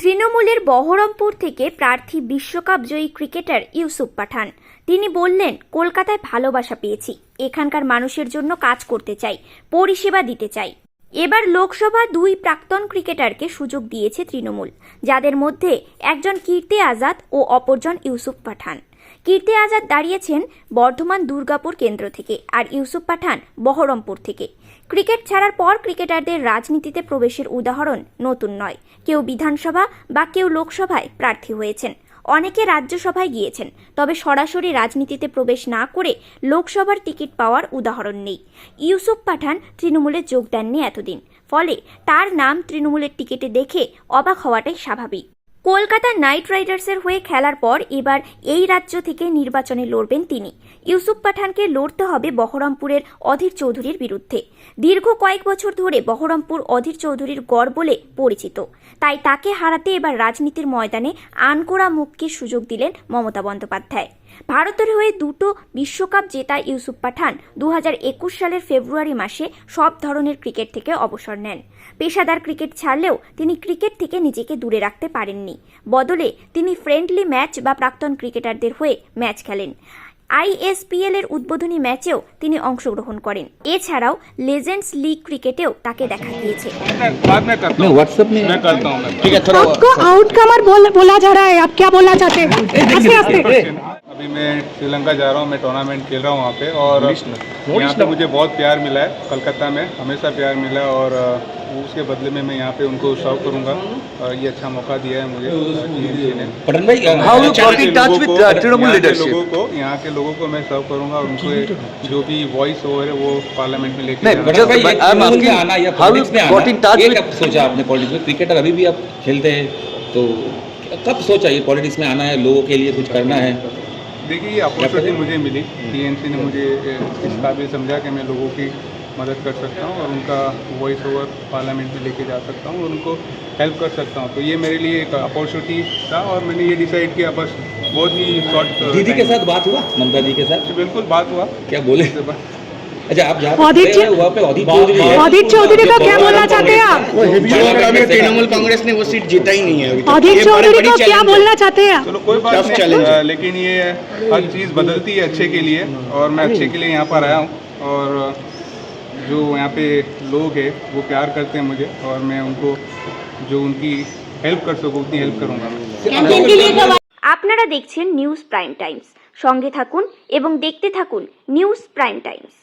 তৃণমূলের বহরমপুর থেকে প্রার্থী বিশ্বকাপ জয়ী ক্রিকেটার ইউসুফ পাঠান। তিনি বললেন, কলকাতায় ভালোবাসা পেয়েছি। এখানকার মানুষের জন্য কাজ করতে চাই, পরিষেবা দিতে চাই। এবার লোকসভা দুই প্রাক্তন ক্রিকেটারকে সুযোগ দিয়েছে তৃণমূল, যাদের মধ্যে একজন কীর্তি আজাদ ও অপরজন ইউসুফ পাঠান। কীর্তি আজাদ দাঁড়িয়েছেন বর্ধমান দুর্গাপুর কেন্দ্র থেকে আর ইউসুফ পাঠান বহরমপুর থেকে। ক্রিকেট ছাড়ার পর ক্রিকেটারদের রাজনীতিতে প্রবেশের উদাহরণ নতুন নয়। কেউ বিধানসভা বা কেউ লোকসভায় প্রার্থী হয়েছেন। অনেকে রাজ্যসভায় গিয়েছেন। তবে সরাসরি রাজনীতিতে প্রবেশ না করে লোকসভার টিকিট পাওয়ার উদাহরণ নেই। ইউসুফ পাঠান তৃণমূলে যোগ দেননি এতদিন। ফলে তার নাম তৃণমূলের টিকিটে দেখে অবাক হওয়াটাই স্বাভাবিক। কলকাতা নাইট রাইডার্সের হয়ে খেলার পর এবার এই রাজ্য থেকে নির্বাচনে লড়বেন তিনি। ইউসুফ পাঠানকে লড়তে হবে বহরমপুরের অধীর চৌধুরীর বিরুদ্ধে। দীর্ঘ কয়েক বছর ধরে বহরমপুর অধীর চৌধুরীর গড় বলে পরিচিত। তাই তাকে হারাতে এবার রাজনীতির ময়দানে আনকোড়া মুখকে সুযোগ দিলেন মমতা বন্দ্যোপাধ্যায়। ভারতের হয়ে দুটো বিশ্বকাপ জেতা ইউসুফ পাঠান দু সালের ফেব্রুয়ারি মাসে সব ধরনের ক্রিকেট থেকে অবসর নেন পেশাদার ক্রিকেট ছাড়লেও তিনি ক্রিকেট থেকে নিজেকে দূরে রাখতে পারেননি বদলে তিনি ফ্রেন্ডলি ম্যাচ বা প্রাক্তন ক্রিকেটারদের হয়ে ম্যাচ খেলেন আইএসপিএল এর উদ্বোধনী ম্যাচেও তিনি অংশগ্রহণ করেন এছাড়াও লেজেন্ডস লিগ ক্রিকেটেও তাকে দেখা গিয়েছে मैं बाद में करता नहीं हूँ व्हाट्सएप में मैं करता हूँ मैं ठीक है थोड़ा आपको आउटकमर बोल, बोला जा रहा है आप क्या बोलना चाहते हैं हंसते हंसते अभी मैं श्रीलंका जा रहा हूँ मैं टूर्नामेंट खेल रहा हूँ वहाँ पे और यहाँ पे मुझे बहुत प्यार मिला है कलकत्ता में हमेशा प्यार मिला है और उसके बदले में मैं यहाँ पे उनको सर्व करूँगा। और ये अच्छा मौका दिया है मुझे अच्छा, लोगों को- यहाँ के लोगों को मैं सर्व करूँगा और उनको जो भी वॉइस ओवर है वो पार्लियामेंट में लेके नहीं, जाना। पटन just- भाई but ये I'm तृणमूल में asking, आना या how you पॉलिटिक्स सोचा आपने में? क्रिकेटर अभी भी आप खेलते हैं तो कब सोचा ये पॉलिटिक्स में आना है लोगों के लिए कुछ करना है? देखिए ये अपॉर्चुनिटी मुझे मिली। टीएनसी ने मुझे इस काबिल समझा कि मैं लोगों की मदद कर सकता हूँ और उनका वॉइस ओवर पार्लियामेंट में लेके जा सकता हूँ और उनको हेल्प कर सकता हूँ। तो ये मेरे लिए एक अपॉर्चुनिटी था और मैंने ये डिसाइड किया। बस बहुत ही शॉर्ट दीदी के साथ बात हुआ? ममता जी के साथ? बिल्कुल बात हुआ। क्या बोले? अच्छा आप जहाँ पे वहाँ पे चौधरी चौधरी का क्या बोलना चाहते हैं? आप तृणमूल कांग्रेस ने वो सीट जीता ही नहीं है अभी तक। अधीर ये बड़ा- चौधरी बड़ी को क्या challenge है। बोलना चाहते हैं आप चलो कोई बात Tough नहीं challenge है। अ, लेकिन ये हर चीज़ बदलती है अच्छे के लिए और मैं अच्छे के लिए यहाँ पर आया हूँ और जो यहाँ पे लोग हैं वो प्यार करते हैं मुझे और मैं उनको जो उनकी हेल्प कर सकूँ उतनी हेल्प करूँगा আপনারা দেখছেন নিউজ প্রাইম টাইমস সঙ্গে থাকুন এবং দেখতে থাকুন নিউজ প্রাইম টাইমস